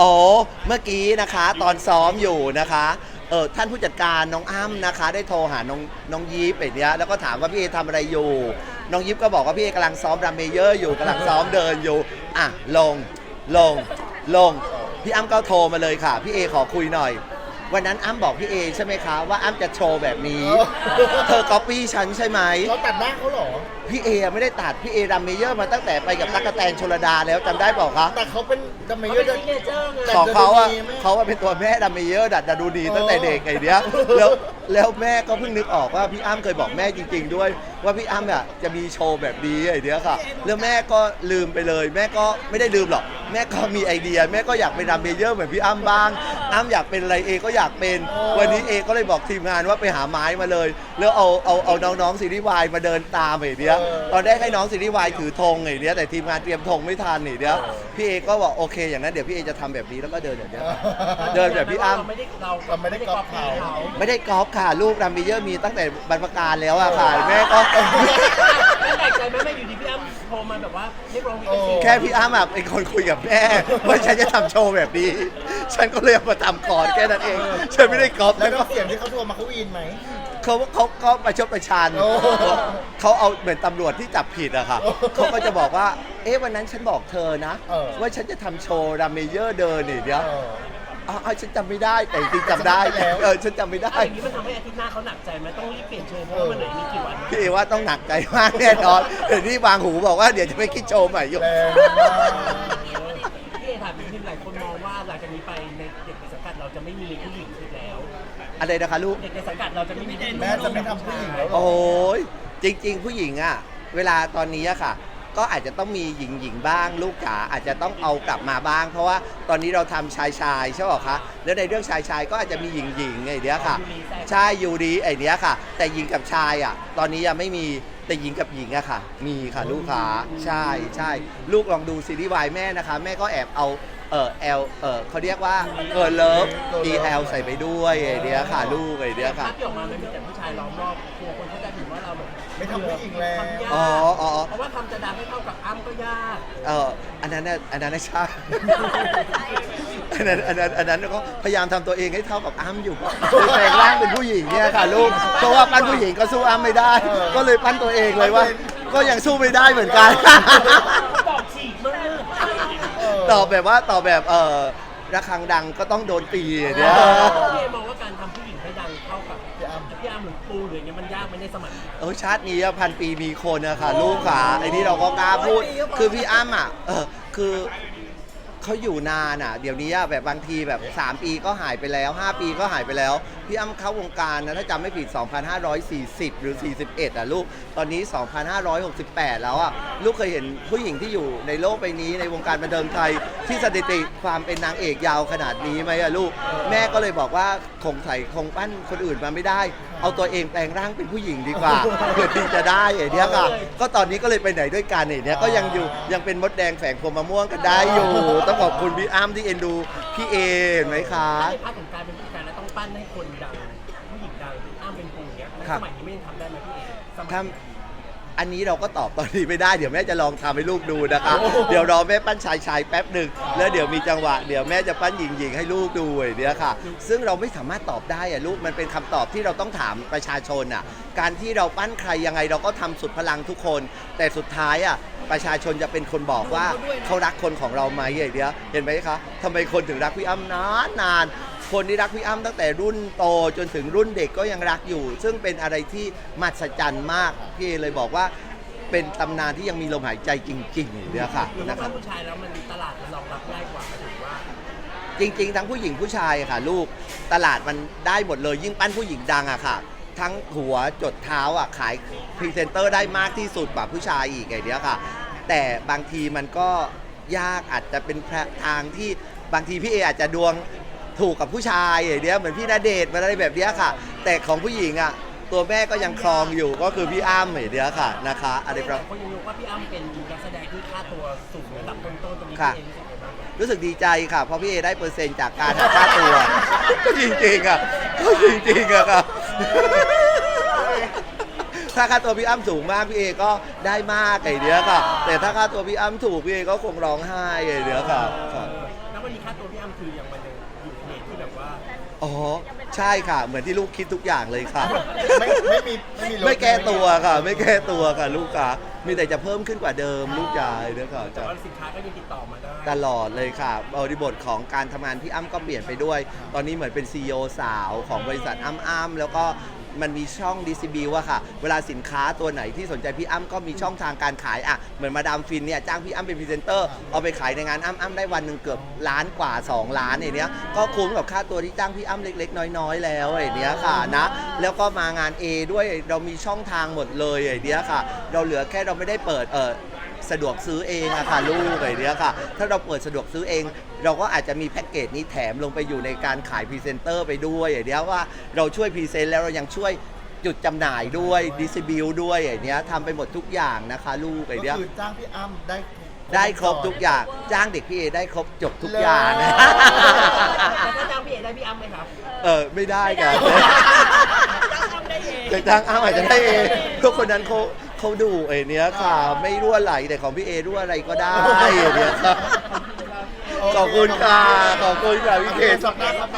อ๋อเมื่อกี้นะคะ ตอนซ้อมอยู่นะคะเออท่านผู้จัดการน้องอ้ำนะคะ ได้โทรหาน้องน้องยิปไอ้เนี้ยแล้วก็ถามว่าพี่เอทำอะไรอยู่ น้องยิปก็บอกว่าพี่เอกำลังซ้อมรัมเมเยอร์อยู่กำลังซ้อมเดินอยู่อะลงลงลง พี่อ้ำก็โทรมาเลยค่ะ พี่เอขอคุยหน่อย วันนั้นอ้ำบอกพี่เอใช่ไหมคะว่าอ้ำจะโชว์แบบนี้ เธอก๊อปปี้ฉันใช่ไหมเราตัดหน้าเขาเหรอ พี่เอไม่ได้ตัดพี่เอรัมเมเยอร์มาตั้งแต่ไปกับตั๊กกะแตนชลดาแล้วจำได้เปล่าคะแต่เขาเป็นดัมเมเขาเยอเป็นร์ซิกเนเจอร์ไงของเขาอะดัดดนตรีไหมเขาว่าเป็นตัวแม่ดัมเมเยอร์ดัดดาดูดีตั้งแต่เด็กไอ้เนี้ยแล้ว แล้วแม่ก็เพิ่งนึกออกว่าพี่อ้ำเคยบอกแม่จริง ๆ ด้วย ว่าพี่อ้ำอะจะมีโชว์แบบนี้ไอเนี้ยค่ะ แล้วแม่ก็ลืมไปเลย แม่ก็ไม่ได้ลืมหรอก แม่ก็มีไอเดีย แม่ก็อยากเป็นดัมเบเยอร์เหมือนพี่อ้ำบ้างอ้ำอยากเป็นอะไรเอก็อยากเป็น วันนี้เอก็เลยบอกทีมงานว่าไปหาไม้มาเลยแล้วเอาเอาเอาน้องๆซีรีส์วายมาเดินตามไอ้เนี้ยตอนแรกให้น้องซีรีส์วายถือธงไอ้เนี้ยแต่ทีมงานเตรียมธงไม่ทันไอ้เนี้ยพี่เอก็บอกโอเค อย่างนั้นเดี๋ยวพี่เอจะทำแบบนี้แล้วก็เดินแบบเนี้ยเดินแบบพี่อ้ำเราไม่ได้เราเราไม่ได้ก๊อปเขา ไม่ได้กอล์ฟค่ะลูกรัมเบเยอร์มีตั้งแต่บรรพการแล้วอะค่ะแม่ก็ไม่แปลกใจไหมแม่อยู่ดีพี่อ้ำโทรมาแบบว่าเรียกร้องลิขสิทธิ์แค่พี่อ้ำอะเป็นคนคุยกับแม่ว่าฉันจะทำโชว์แบบนี้ ฉันก็เลยเอามาทำก่อนแค่นั้นเอง ฉันไม่ได้กอล์ฟแล้แล้ววก็น้ำเสียงที่เขาโทรมาเขาวีนไหม เขาเขาก็ประชดประชันโอ้เขาเอาเหมือนตำรวจที่จับผิดอะค่ะโอ้เขาก็จะบอกว่า เอ๊ะวันนั้นฉันบอกเธอนะ เออ ว่าฉันจะทำโชว์รัมเมเยอร์เดินนี่เดี๋ยวเอออ๋อฉันจำไม่ได้แต่จริงๆจำได้จำได้แล้ว เออฉันจำไม่ได้ อย่างนี้มันทำให้อาทิตย์หน้าเขาหนักใจไหมต้องรีบเปลี่ยนโชว์เพราะว่ามันเหลือมีกี่วัน พี่เอว่าต้องหนักใจมากแน่นอนเดี๋ยวนี้วางหูบอกว่าเดี๋ยวจะไปคิดโชว์ใหม่อยู่แรงมาก ไปในเด็กในสังกัดเราจะไม่มีผู้หญิงอีกแล้ว อะไรนะคะลูก เด็กในสังกัดเราจะไม่มีแม่จะไม่ทำผู้หญิงแล้วเหรอโอ้ยจริง ๆ ผู้หญิงอะเวลาตอนนี้อะค่ะ ก็อาจจะต้องมีหญิงหญิงๆบ้าง ลูกจ๋าอาจจะต้องเอากลับมาบ้าง เพราะว่าตอนนี้เราทำชายชายๆใช่ป่ะคะแล้วในเรื่องชายชายๆก็อาจจะมีหญิงหญิงๆไอ้เนี้ยค่ะ ใช่ยูดีไอ้เนี้ยค่ะ แต่หญิงกับชายอะตอนนี้ยังไม่มีแต่หญิงกับหญิงอะค่ะ มีค่ะลูกค้าใช่ใช่ลูกลองดูซีรีส์วายแม่นะคะ แม่ก็แอบเอา เออแอลเออเขาเรียกว่าเกิร์ลเลิฟ EL ใส่ไปด้วยไอ้เนี้ยค่ะลูกไอ้เนี้ยค่ะภาพที่ออกมามันมีแต่ผู้ชายล้อมรอบกลัวคนเข้าใจผิดว่าเราแบบไม่ทำผู้หญิงแล้ว ทำยากอ๋ออ๋อ เพราะว่าทำจะดังให้เท่ากับอ้ำก็ยาก เอออันนั้นน่ะอันนั้นน่ะใช่ อันนั้นอันนั้นอันนั้นก็พยายามทำตัวเองให้เท่ากับอ้ำอยู่คือแปลงร่างเป็นผู้หญิงเนี่ยค่ะลูกเพราะว่าปั้นผู้หญิงก็สู้อ้ำไม่ได้ ก็เลยปั้นตัวเองเลยว่า ก็ยังสู้ไม่ได้เหมือนกันตอบฉีกมาก ตอบแบบว่าตอบแบบเออระฆังดังก็ต้องโดนตีเนี่ยพี่เอมองว่าการทำผู้หญิงให้ดังเท่ากับพี่อ้ำพี่อ้ำหรือปูหรืออย่างเงี้ยมันยากไหมในสมัยนี้เออชาตินี้อะพันปีมีคนอะค่ะลูกขาไอ้นี่เราก็กล้าพูด คือพี่อ้ำอะเออคือ เขาอยู่นานอะ เดี๋ยวนี้อะแบบบางทีแบบ 3 ปีก็หายไปแล้ว 5 ปีก็หายไปแล้ว พี่อ้ำเข้าวงการนะ ถ้าจำไม่ผิด 2540 หรือ 41 อะลูก ตอนนี้ 2568 แล้วอะ ลูกเคยเห็นผู้หญิงที่อยู่ในโลกใบนี้ในวงการบันเทิงไทย ที่สถิติความเป็นนางเอกยาวขนาดนี้ไหมอะลูก แม่ก็เลยบอกว่าคงใส่คงปั้นคนอื่นมาไม่ได้ เอาตัวเองแปลงร่างเป็นผู้หญิงดีกว่าเพื่อที่จะได้ไอ้เนี้ยค่ะ ก็ตอนนี้ก็เลยไปไหนด้วยกันไอ้เนี้ยก็ยังอยู่ยังเป็นมดแดงแฝงพวงมะม่วงกันได้อยู่ ต้องขอบคุณพี่อ้ำที่เอ็นดูพี่เอเห็นไหมคะ ในพาร์ทของการเป็นผู้จัดการแล้วต้องปั้นให้คนดังผู้หญิงดังอ้ำเป็นปูอย่างเงี้ยในครับ สมัยนี้ไม่ยังทำได้ไหมพี่เอสมัยทนี้ำ อันนี้เราก็ตอบตอนนี้ไม่ได้เดี๋ยวแม่จะลองทำให้ลูกดูนะคะเดี๋ยวรอแม่ปั้นชายชายแป๊บหนึ่งแล้วเดี๋ยวมีจังหวะ เดี๋ยวแม่จะปั้นหญิงหญิงให้ลูกดูไอ้เนี้ยค่ะ ซึ่งเราไม่สามารถตอบได้อะลูกมันเป็นคำตอบที่เราต้องถามประชาชนอะการที่เราปั้นใครยังไงเราก็ทำสุดพลังทุกคน แต่สุดท้ายอะประชาชนจะเป็นคนบอกว่าเขารักคนของเราไหมไอ้เนี้ยเห็นไหมคะทำไมคนถึงรักพี่อ้ำนานนานๆ คนที่รักพี่อ้ำตั้งแต่รุ่นโตจนถึงรุ่นเด็กก็ยังรักอยู่ ซึ่งเป็นอะไรที่มหัศจรรย์มาก พี่เอเลยบอกว่าเป็นตำนานที่ยังมีลมหายใจจริงๆเนี่ยค่ะหรือว่านะคปั้รับนผู้ชายแล้วมันตลาดมันรองรับง่ายกว่าหมายถึงว่า จริงๆ ทั้งผู้หญิงผู้ชายค่ะ ลูกตลาดมันได้หมดเลย ยิ่งปั้นผู้หญิงดังอะค่ะ ทั้งหัวจดเท้าอะขายพรีเซนเตอร์ได้มากที่สุดกว่าผู้ชายอีกไงเนี้ยค่ะ แต่บางทีมันก็ยากอาจจะเป็นทางที่บางทีพี่เออาจจะดวง ถูกกับผู้ชายอย่างเนี้ยเหมือนพี่ณเดชน์อะไรแบบเนี้ยค่ะ แต่ของผู้หญิงอะตัวแม่ก็ยังครองอยู่ก็คือพี่อ้ำอย่างเนี้ยค่ะนะคะอะไรประคนยังรู้ว่าพี่อ้ำเป็นนักแสดงที่ค่าตัวสูงระดับต้นๆตรงนี้ค่ะ พี่เอรู้สึกยังไงบ้างรู้สึกดีใจค่ะ เพราะพี่เอได้เปอร์เซ็นต์จากการหักค่าตัว ก็จริงๆอะก็จริงๆอะครับถ้าค่าตัวพี่อ้ำสูงมากพี่เอก็ได้มากไอ้เนี้ยค่ะ แต่ถ้าค่าตัวพี่อ้ำถูกพี่เอก็คงร้องไห้ไอ้เนี้ยค่ะครับ แล้ววันนี้ค่าตัวพี่อ้ำคือยัง อ๋อใช่ค่ะ เหมือนที่ลูกคิดทุกอย่างเลยค่ะ ไม่ไม่มีไม่มีรถไม่แก้ตัวค่ะ ไม่แก้ตัวค่ะลูกค่ะ มีแต่จะเพิ่มขึ้นกว่าเดิมลูกยายเนี่ยค่ะแต่จะ ว่าสินค้าก็ยังติดต่อมาได้ตลอดเลยค่ะบริบทของการทำงานพี่อ้ำก็เปลี่ยนไปด้วย ตอนนี้เหมือนเป็น CEO สาวของบริษัทอ้ำอ้ำแล้วก็ มันมีช่องดิส i บิวอะค่ะ เวลาสินค้าตัวไหนที่สนใจพี่อ้ำก็มีช่องทางการขายอะเหมือนมาดามฟินเนี่ยจ้างพี่อ้ำเป็นพรีเซนเตอร์เอาไปขายในงานอ้ำอ้ำได้วันหนึ่งเกือบล้านกว่า 2 ล้านอย่างเนี้ยก็คุ้มกับค่าตัวที่จ้างพี่อ้ำเล็ก ๆ น้อย ๆ แล้วอย่างเนี้ยค่ะนะ แล้วก็มางาน A ด้วยเรามีช่องทางหมดเลยอย่างเนี้ยค่ะ เราเหลือแค่เราไม่ได้เปิดเออ สะดวกซื้อเองอะค่ะลูกไอ้เนี้ยค่ะ ถ้าเราเปิดสะดวกซื้อเอง เราก็อาจจะมีแพ็กเกจนี้แถมลงไปอยู่ในการขายพรีเซนเตอร์ไปด้วยไอ้เนี้ยว่าเราช่วยพรีเซนต์แล้วเรายังช่วยจุดจำหน่ายด้วยดิส i บิวด้วยไอ้เนี้ยทำไปหมดทุกอย่างนะคะลูกไอ้เนี้ยก็คือจ้างพี่อ้ำได้ได้ครบทุกอย่างจ้างเด็กพี่เอได้ครบจบทุกอย่างนะแล้วถ้าจ้างพี่เอได้พี่อ้ำไหมครับ เออไม่ได้กัน จ้างอ้ำได้เอง แต่จ้างอ้าอาจจะได้เองทุกคนนั้นเขา เขาดูไอ้เนี้ยค่ะ ไม่รั่วไหลแต่ของพี่เอรั่วอะไรก็ได้ไอ้เนี้ยค่ะขอบคุณค่ะขอบคุณค่ะพี่โอเคเค สัปดาห์ครับ